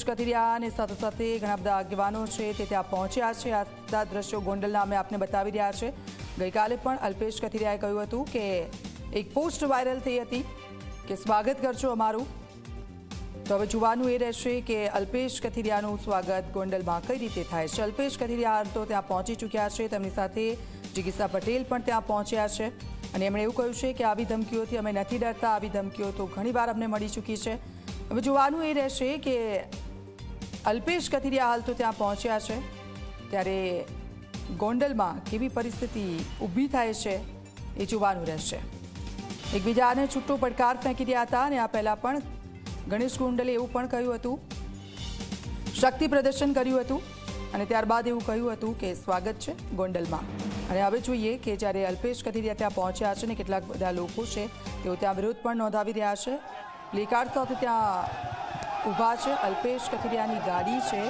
અલ્પેશ કથિરિયા અને સાથે સાથે ઘણા બધા આગેવાનો છે તે ત્યાં પહોંચ્યા છે. આ બધા દ્રશ્યો ગોંડલના અમે આપને બતાવી રહ્યા છે. ગઈકાલે પણ અલ્પેશ કથિરિયાએ કહ્યું હતું કે એક પોસ્ટ વાયરલ થઈ હતી કે સ્વાગત કરજો અમારું. તો હવે જોવાનું એ રહેશે કે અલ્પેશ કથિરિયાનું સ્વાગત ગોંડલમાં કઈ રીતે થાય છે. અલ્પેશ કથિરિયા તો ત્યાં પહોંચી ચૂક્યા છે. તેમની સાથે જિગીસા પટેલ પણ ત્યાં પહોંચ્યા છે. અને એમણે એવું કહ્યું છે કે આવી ધમકીઓથી અમે નથી ડરતા. આવી ધમકીઓ તો ઘણીવાર અમને મળી ચૂકી છે. હવે જોવાનું એ રહેશે કે અલ્પેશ કથિરિયા હાલ તો ત્યાં પહોંચ્યા છે. ત્યારે ગોંડલમાં કેવી પરિસ્થિતિ ઊભી થાય છે એ જોવાનું રહેશે. એકબીજાને છૂટો પડકાર ફેંકી રહ્યા હતા અને આ પહેલાં પણ ગણેશ કુંડલે એવું પણ કહ્યું હતું. શક્તિ પ્રદર્શન કર્યું હતું અને ત્યારબાદ એવું કહ્યું હતું કે સ્વાગત છે ગોંડલમાં. અને હવે જોઈએ કે જ્યારે અલ્પેશ કથિરિયા ત્યાં પહોંચ્યા છે ને કેટલાક બધા લોકો છે તેઓ ત્યાં વિરોધ પણ નોંધાવી રહ્યા છે. પ્લેકાર્ડ સાથે ત્યાં ઊભા છે. અલ્પેશ કથિરિયાની ગાડી છે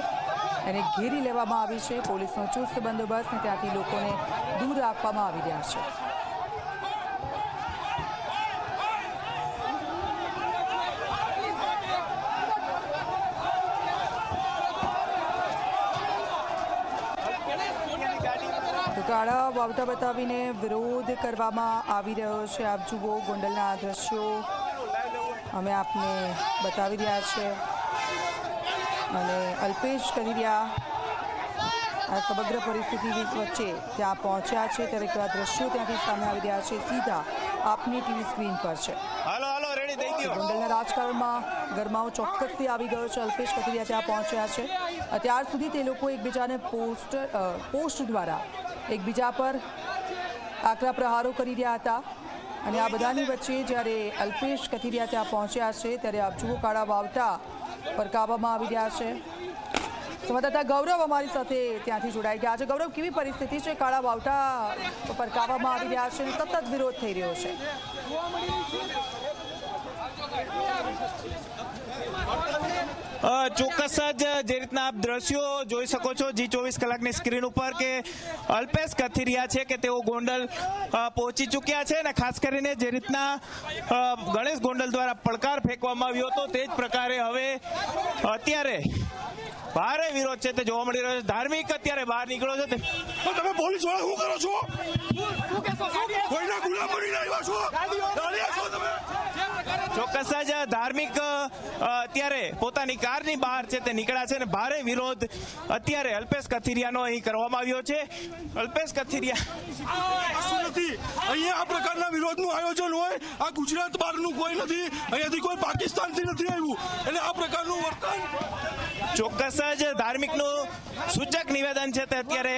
એને ઘેરી લેવામાં આવી છે. પોલીસનો ચુસ્ત બંદોબસ્ત ત્યાંથી લોકોને દૂર રાખવામાં આવી રહ્યા છે. કાળા વાવટા બતાવીને વિરોધ કરવામાં આવી રહ્યો છે. આપ જુઓ ગોંડલના દ્રશ્યો. અમે આપને બતાવી રહ્યા છે અને અલ્પેશ કરિયા આ સમગ્ર પરિસ્થિતિ વચ્ચે ત્યાં પહોંચ્યા છે. ત્યારે કેવા દ્રશ્યો ત્યાંથી સામે આવી રહ્યા છે. સીધા આપની ટીવી સ્ક્રીન પર છે. ગોંડલના રાજકારણમાં ગરમાવો ચોક્કસથી આવી ગયો છે. અલ્પેશ કથિરિયા ત્યાં પહોંચ્યા છે. અત્યાર સુધી તે લોકો એકબીજાને પોસ્ટ પોસ્ટ દ્વારા એકબીજા પર આકરા પ્રહારો કરી રહ્યા હતા. અને આ બધાની વચ્ચે જ્યારે અલ્પેશ કથિરિયા ત્યાં પહોંચ્યા છે, ત્યારે અબજુઓ કાળા વાવટા પરકાવવામાં આવી રહ્યા છે. સંવાદદાતા ગૌરવ અમારી સાથે ત્યાંથી જોડાઈ ગયા છે. ગૌરવ, કેવી પરિસ્થિતિ છે? કાળા વાવટા પરકાવવામાં આવી રહ્યા છે અને સતત વિરોધ થઈ રહ્યો છે. ચોક્કસ જ જે રીતના આપ દ્રશ્યો જોઈ શકો છો જી ચોવીસ કલાકની સ્ક્રીન ઉપર કે અલ્પેશ કથિરિયા છે કે તેઓ ગોંડલ પહોંચી ચૂક્યા છે અને ખાસ કરીને જે રીતના ગણેશ ગોંડલ દ્વારા પડકાર ફેંકવામાં આવ્યો હતો તે જ પ્રકારે હવે અત્યારે ભારે વિરોધ છે તે જોવા મળી રહ્યો છે. ધાર્મિક અત્યારે બહાર નીકળ્યો છે પણ તમે પોલીસવાળા શું કરો છો? કોઈના ગુના બની આવ્યા છો? છો તમે? ચોક્કસ જ ધાર્મિક અત્યારે પોતાની કારની બહાર છે તે નીકળ્યા છે અને ભારે વિરોધ અત્યારે અલ્પેશ કથિરિયાનો અહીં કરવામાં આવ્યો છે. અલ્પેશ કથિરિયા નથી. અહીંયા આ પ્રકારના વિરોધનું આયોજન હોય આ ગુજરાત બહારનું કોઈ નથી. અહીંયાથી કોઈ પાકિસ્તાનથી નથી આવ્યું. એટલે આ પ્રકારનું વર્તન ચોક્કસ જ ધાર્મિકનું સૂચક નિવેદન છે તે અત્યારે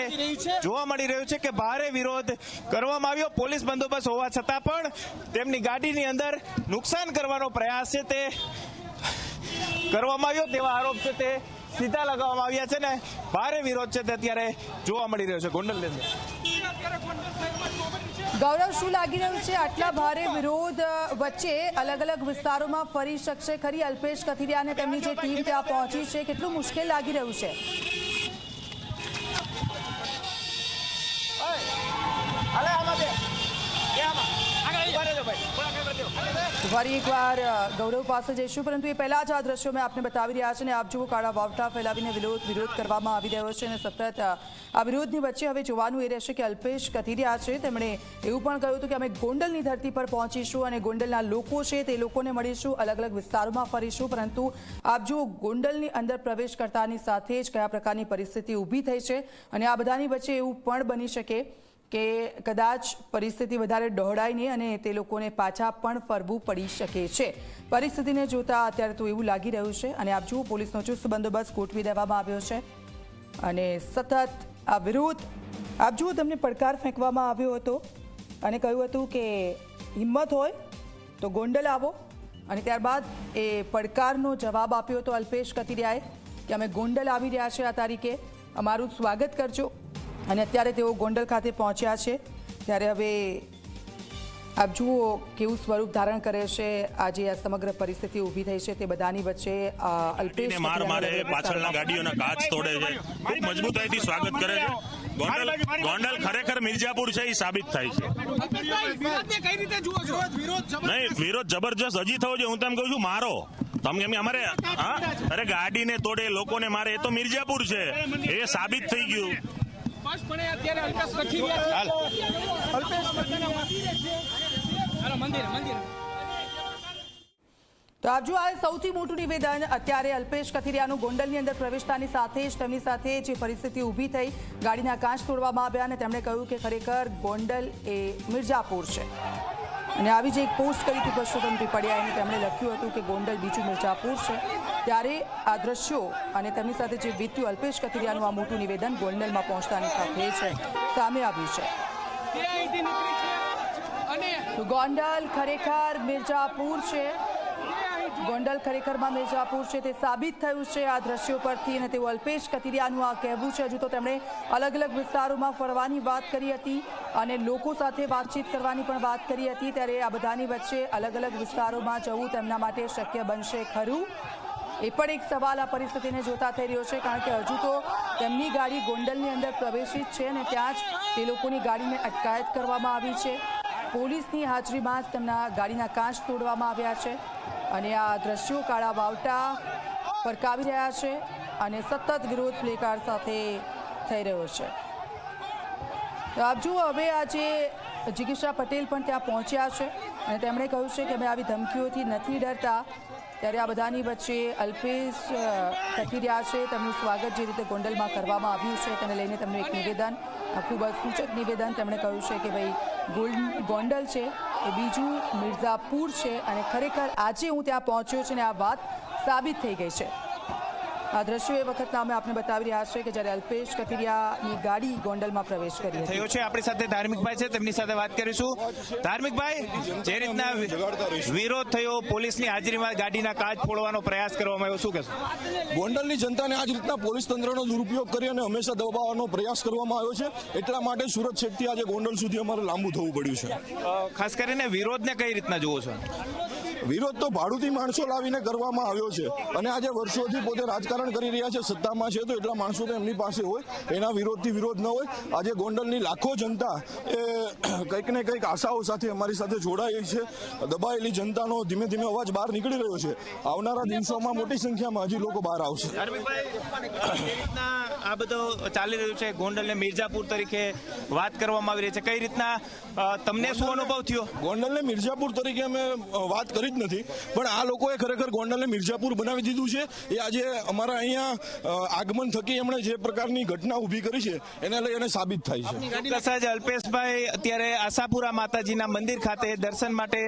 જોવા મળી રહ્યું છે કે ભારે વિરોધ કરવામાં આવ્યો. પોલીસ બંદોબસ્ત હોવા છતાં પણ તેમની ગાડીની અંદર નુકસાન કરવાનો પ્રયાસ છે તે કરવામાં આવ્યો. તેવા આરોપ છે તે સીધા લગાવવામાં આવ્યા છે ને ભારે વિરોધ છે તે અત્યારે જોવા મળી રહ્યો છે ગોંડલ અંદર. ગૌરવ શું લાગી રહ્યું છે? આટલા ભારે વિરોધ વચ્ચે અલગ અલગ વિસ્તારોમાં ફરી શકશે ખરી અલ્પેશ કથિરિયા અને તેમની જે ટીમ ત્યાં પહોંચી છે કેટલું મુશ્કેલ લાગી રહ્યું છે? ફરી એકવાર ગૌરવ પાસે જઈશું, પરંતુ એ પહેલાં જ આ દ્રશ્યો મેં આપને બતાવી રહ્યા છે અને આપ જુઓ, કાળા વાવટા ફેલાવીને વિરોધ વિરોધ કરવામાં આવી રહ્યો છે અને સતત આ વિરોધની વચ્ચે હવે જોવાનું એ રહેશે કે અલ્પેશ કથિરિયા છે. તેમણે એવું પણ કહ્યું હતું કે અમે ગોંડલની ધરતી પર પહોંચીશું અને ગોંડલના લોકો છે તે લોકોને મળીશું અલગ અલગ વિસ્તારોમાં ફરીશું, પરંતુ આપ જુઓ, ગોંડલની અંદર પ્રવેશ કરતાની સાથે જ કયા પ્રકારની પરિસ્થિતિ ઊભી થઈ છે અને આ બધાની વચ્ચે એવું પણ બની શકે કે કદાચ પરિસ્થિતિ વધારે ડહોળાય નહીં અને તે લોકોને પાછા પણ ફરવું પડી શકે છે. પરિસ્થિતિને જોતા અત્યારે તો એવું લાગી રહ્યું છે અને આપ જુઓ, પોલીસનો ચુસ્ત બંદોબસ્ત ગોઠવી દેવામાં આવ્યો છે. અને સતત આ વિરોધ આપ જુઓ, તમને પડકાર ફેંકવામાં આવ્યો હતો અને કહ્યું હતું કે હિંમત હોય તો ગોંડલ આવો. અને ત્યારબાદ એ પડકારનો જવાબ આપ્યો હતો અલ્પેશ કતિરિયાએ કે અમે ગોંડલ આવી રહ્યા છે આ તારીખે. અમારું સ્વાગત કરજો. અને અત્યારે તેઓ ગોંડલ ખાતે પહોંચ્યા છે. ત્યારે હવે આપ જુઓ કેવું સ્વરૂપ ધારણ કરે છે. આજે આ સમગ્ર પરિસ્થિતિ ઊભી થઈ છે. તે બધાની વચ્ચે અલ્પેશ માર મારે પાછળના ગાડીઓના કાચ તોડે છે. ખૂબ મજબૂતાઈથી સ્વાગત કરે છે. ગોંડલ ગોંડલ ખરેખર મિર્જાપુર છે એ સાબિત થાય છે. નહીં વિરોધ જબરજસ્ત હજી થયો છે હું તેમ કહું છું મારો. તમે એમ અમારે હા? અરે ગાડીને તોડે લોકોને મારે. એ તો મિર્જાપુર છે. એ સાબિત થઈ ગયું. સ્પષ્ટપણે અત્યારે અલ્પેશ કથિરિયા અલ્પેશ કથિરિયા. હાલો મંદિર મંદિર. તો આજુ આ સૌથી મોટું નિવેદન અત્યારે અલ્પેશ કથિરિયાનું ગોંડલની અંદર પ્રવેશતાની સાથે જ તેમની સાથે જે પરિસ્થિતિ ઊભી થઈ ગાડીના કાંચ તોડવામાં આવ્યા અને તેમણે કહ્યું કે ખરેખર ગોંડલ એ મિર્જાપુર છે. અને આવી જે એક પોસ્ટ કરી હતી પરસોત્તમ પીપળિયાએ તેમણે લખ્યું હતું કે ગોંડલ બીજું મિર્જાપુર છે. ત્યારે આ દ્રશ્યો અને તેમની સાથે જે વીત્યું અલ્પેશ કથિરિયાનું આ મોટું નિવેદન ગોંડલમાં પહોંચતાની સાથે છે, સામે આવ્યું છે. ગોંડલ ખરેખર મિર્જાપુર છે. ગોંડલ ખરેખરમાં મિર્જાપુર છે તે સાબિત થયું છે આ દ્રશ્યો પરથી અને તેવું અલ્પેશ કથિરિયાનું આ કહેવું છે. હજુ તો તેમણે અલગ અલગ વિસ્તારોમાં ફરવાની વાત કરી હતી અને લોકો સાથે વાતચીત કરવાની પણ વાત કરી હતી. ત્યારે આ બધાની વચ્ચે અલગ અલગ વિસ્તારોમાં જવું તેમના માટે શક્ય બનશે ખરું. એ પણ એક સવાલ આ પરિસ્થિતિને જોતા થઈ રહ્યો છે, કારણ કે હજુ તો તેમની ગાડી ગોંડલની અંદર પ્રવેશી છે અને ત્યાં જ તે લોકોની ગાડીને અટકાયત કરવામાં આવી છે. પોલીસની હાજરીમાં જ તેમના ગાડીના કાચ તોડવામાં આવ્યા છે અને આ દ્રશ્યો કાળા વાવટા ફરકાવી રહ્યા છે અને સતત વિરોધ પ્લેકાર્ડ સાથે થઈ રહ્યો છે. તો આપ જુઓ, હવે આજે જિગીશા પટેલ પણ ત્યાં પહોંચ્યા છે અને તેમણે કહ્યું છે કે અમે આવી ધમકીઓથી નથી ડરતા. ત્યારે આ બધાની વચ્ચે અલ્પેશ કથિરિયા છે. તેમનું સ્વાગત જે રીતે ગોંડલમાં કરવામાં આવ્યું છે તેને લઈને તેમનું એક નિવેદન ખૂબ જ સૂચક નિવેદન તેમણે કહ્યું છે કે ભાઈ ગોંડલ છે એ બીજું મિર્ઝાપુર છે અને ખરેખર આજે હું ત્યાં પહોંચ્યો છું અને આ વાત સાબિત થઈ ગઈ છે. દ્રશ્યો એ વખતના અમે આપને બતાવી રહ્યા છે કે જ્યારે અલ્પેશ કથિરિયાની ગાડી ગોંડલમાં પ્રવેશ કરી થયો છે. આપણી સાથે ધાર્મિકભાઈ છે. તેમની સાથે વાત કરીશું. ધાર્મિકભાઈ જે રીતના વિરોધ થયો પોલીસની હાજરીમાં ગાડીના કાચ ફોડવાનો પ્રયાસ કરવામાં આવ્યો શું કહેશો? ગોંડલની જનતાને આ જ રીતના પોલીસ તંત્રનો દુરુપયોગ કરી અને હંમેશા દબાવવાનો પ્રયાસ કરવામાં આવ્યો છે. એટલા માટે સુરત છેકથી આજે ગોંડલ સુધી અમારે લાંબુ થવું પડ્યું છે. ખાસ કરીને વિરોધને કઈ રીતના જુઓ છો? વિરોધ તો ભાડુતી માણસો લાવીને કરવામાં આવ્યો છે. અને આજે વર્ષોથી પોતે રાજકારણ કરી રહ્યા છે સત્તામાં છે તો એટલા માણસો તો એમની પાસે હોય એના વિરોધથી વિરોધ ન હોય. આજે ગોંડલની લાખો જનતા એ કંઈક ને કંઈક આશાઓ સાથે અમારી સાથે જોડાયેલી છે. દબાયેલી જનતાનો ધીમે ધીમે અવાજ બહાર નીકળી રહ્યો છે. આવનારા દિવસોમાં મોટી સંખ્યામાં હજી લોકો બહાર આવશે. આ બધો ચાલી રહ્યું છે? ગોંડલને મિર્જાપુર તરીકે વાત કરવામાં આવી રહી છે. કઈ રીતના તમને શું અનુભવ થયો? ગોંડલને મિર્જાપુર તરીકે અમે વાત કરી જ નથી. પણ આ લોકોએ ખરેખર ગોંડલને મિર્જાપુર બનાવી દીધું છે. એ આજે અમારા અહીંયા આગમન થકી એમણે જે પ્રકારની ઘટના ઊભી કરી છે, એને લઈ અને સાબિત થાય છે. અલ્પેશભાઈ અત્યારે આશાપુરા માતાજીના મંદિર ખાતે દર્શન માટે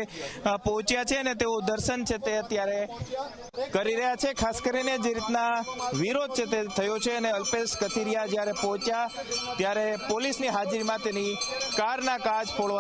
પહોંચ્યા છે અને તેઓ દર્શન છે તે અત્યારે કરી રહ્યા છે. ખાસ કરીને જે રીતના વિરોધ છે તે થયો છે અને અલ્પેશ કથિરિયા જ્યારે પહોંચ્યા ત્યારે પોલીસની હાજરીમાં તેની કારના કાચ ફોડવા